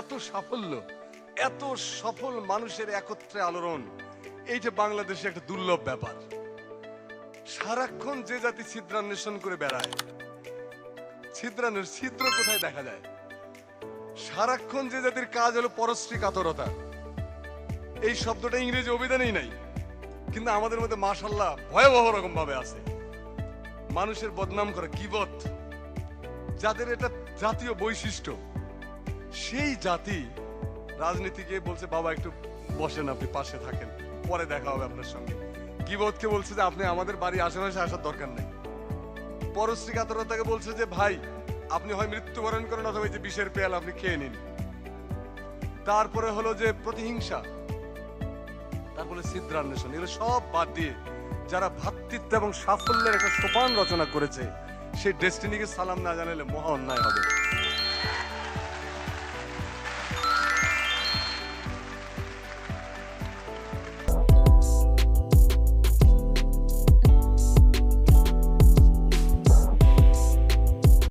এত সাফল্য, এত সফল মানুষের একত্রে আলোড়ন এইটা বাংলাদেশে একটা দুর্লভ ব্যাপার। সারাক্ষণ যে জাতি ছিদ্রান্বেষণ করে বেড়ায় ছিদ্রানের ছিদ্র কোথায় দেখা যায়? সারাক্ষণ যে জাতির কাজ হলো পরশ্রী কাতরতা। এই শব্দটা ইংরেজি অভিধানেই নাই, কিন্তু আমাদের মধ্যে মাশাল্লাহ ভয়াবহ রকম ভাবে আছে। মানুষের বদনাম করা কিবত, যাদের এটা জাতীয় বৈশিষ্ট্য। সেই জাতি রাজনীতিকে বলছে, বাবা, একটু বসেন, আপনি পাশে থাকেন, পরে দেখা হবে আপনার সঙ্গে। কিবতকে বলছে যে, আপনি আমাদের বাড়ি আশেপাশে আসার দরকার নেই। পরশ্রী কাতরতাকে বলছে যে, ভাই, আপনি হয় মৃত্যুবরণ করেন অথবা যে বিষের পেয়াল আপনি খেয়ে নিন। তারপরে হলো যে প্রতিহিংসা, তারপরে সিদ্ধান্বেষণ এগুলো সব বাদ দিয়ে যারা ভ্রাতৃত্ব এবং সাফল্যের একটা সোপান রচনা করেছে, সেই ডেস্টিনিকে সালাম না জানালে মহা অন্যায় হবে।